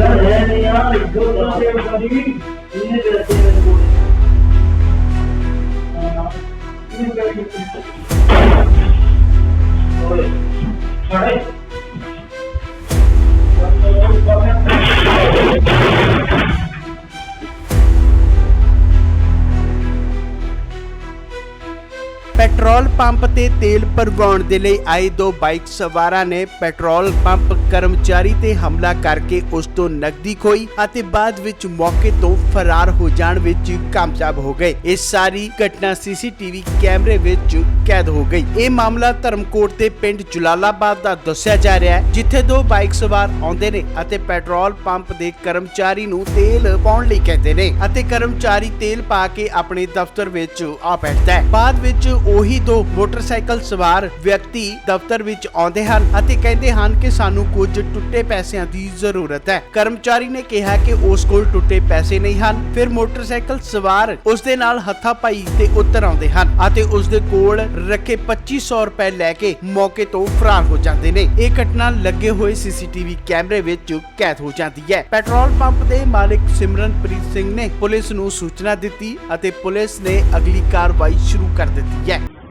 ਯਾਰ ਹੈ ਨਹੀਂ ਯਾਰ ਜੋ ਦੱਸੇ ਕਰੀ ਇਹਨੇ ਦੇ ਰੱਖੇ ਨੇ ਕੋਲ? ਹਾਂ ਇਹਨੇ ਕਰੀ ਪੈਟਰੋਲ ਪੰਪ ਤੇ ਤੇਲ ਭਰਵਾਉਣ ਦੇ ਲਈ ਆਏ ਦੋ ਬਾਈਕ ਸਵਾਰਾਂ ਨੇ ਪੈਟਰੋਲ ਪੰਪ ਕਰਮਚਾਰੀ ਤੇ ਹਮਲਾ ਕਰਕੇ ਉਸ ਤੋਂ ਨਕਦੀ ਖੋਈ ਅਤੇ ਬਾਅਦ ਵਿੱਚ ਮੌਕੇ ਤੋਂ ਫਰਾਰ ਹੋ ਜਾਣ ਵਿੱਚ ਕਾਮਯਾਬ ਹੋ ਗਏ। ਇਹ ਸਾਰੀ ਘਟਨਾ ਸੀਸੀਟੀਵੀ ਕੈਮਰੇ ਵਿੱਚ ਕੈਦ ਹੋ ਗਈ। ਇਹ ਮਾਮਲਾ ਧਰਮਕੋਟ ਦੇ ਪਿੰਡ ਜੁਲਾਲਾਬਾਦ ਦਾ ਦੱਸਿਆ ਜਾ ਰਿਹਾ ਹੈ, ਜਿੱਥੇ ਦੋ ਬਾਈਕ ਸਵਾਰ ਆਉਂਦੇ ਨੇ ਅਤੇ ਪੈਟਰੋਲ ਪੰਪ ਦੇ ਕਰਮਚਾਰੀ ਨੂੰ ਤੇਲ ਪਾਉਣ ਲਈ ਕਹਿੰਦੇ ਨੇ ਅਤੇ ਕਰਮਚਾਰੀ ਤੇਲ ਪਾ ਕੇ ਆਪਣੇ ਦਫ਼ਤਰ ਵਿੱਚ ਆ ਬੈਠਦਾ ਹੈ। ਬਾਅਦ ਵਿੱਚ ਉਹੀ ਉਹੀ ਦੋ ਮੋਟਰਸਾਈਕਲ ਸਵਾਰ ਵਿਅਕਤੀ ਦਫ਼ਤਰ ਵਿੱਚ ਆਉਂਦੇ ਹਨ ਅਤੇ ਕਹਿੰਦੇ ਹਨ ਕਿ ਸਾਨੂੰ ਕੁਝ ਟੁੱਟੇ ਪੈਸਿਆਂ ਦੀ ਜ਼ਰੂਰਤ ਹੈ। ਕਰਮਚਾਰੀ ਨੇ ਕਿਹਾ ਕਿ ਉਸ ਕੋਲ ਟੁੱਟੇ ਪੈਸੇ ਨਹੀਂ ਹਨ। ਫਿਰ ਮੋਟਰਸਾਈਕਲ ਸਵਾਰ ਉਸ ਦੇ ਨਾਲ ਹੱਥਾਪਾਈ ਤੇ ਉਤਰ ਆਉਂਦੇ ਹਨ ਅਤੇ ਉਸ ਦੇ ਕੋਲ ਰੱਖੇ 2500 ਰੁਪਏ ਲੈ ਕੇ ਮੌਕੇ ਤੋਂ ਫਰਾਰ ਹੋ ਜਾਂਦੇ ਨੇ। ਇਹ ਘਟਨਾ ਲੱਗੇ ਹੋਏ ਸੀਸੀਟੀਵੀ ਕੈਮਰੇ ਵਿੱਚ ਕੈਦ ਹੋ ਜਾਂਦੀ ਹੈ। ਪੈਟਰੋਲ ਪੰਪ ਦੇ ਮਾਲਕ ਸਿਮਰਨਪ੍ਰੀਤ ਸਿੰਘ ਨੇ ਪੁਲਿਸ ਨੂੰ ਸੂਚਨਾ ਦਿੱਤੀ ਅਤੇ ਪੁਲਿਸ ਨੇ ਅਗਲੀ ਕਾਰਵਾਈ ਸ਼ੁਰੂ ਕਰ ਦਿੱਤੀ ਹੈ।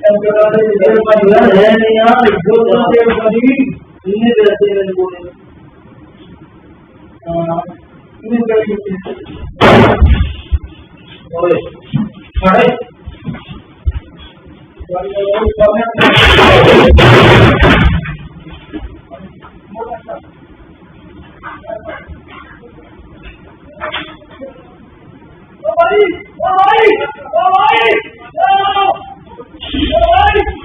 ਸਰਕਾरे ਜਿਹੜੇ ਬੰਦੇ ਰਹਿ ਰਹੇ ਆ ਜੋਤਾਂ ਦੇ ਬਣੀ ਇੰਨੇ ਦੇ ਰਸਤੇ ਨੇ ਬੋਲੇ ਇਹਨੇ ਕਰੀ ਹੋਏ ਖੜੇ Oh, my! Oh, my! Lord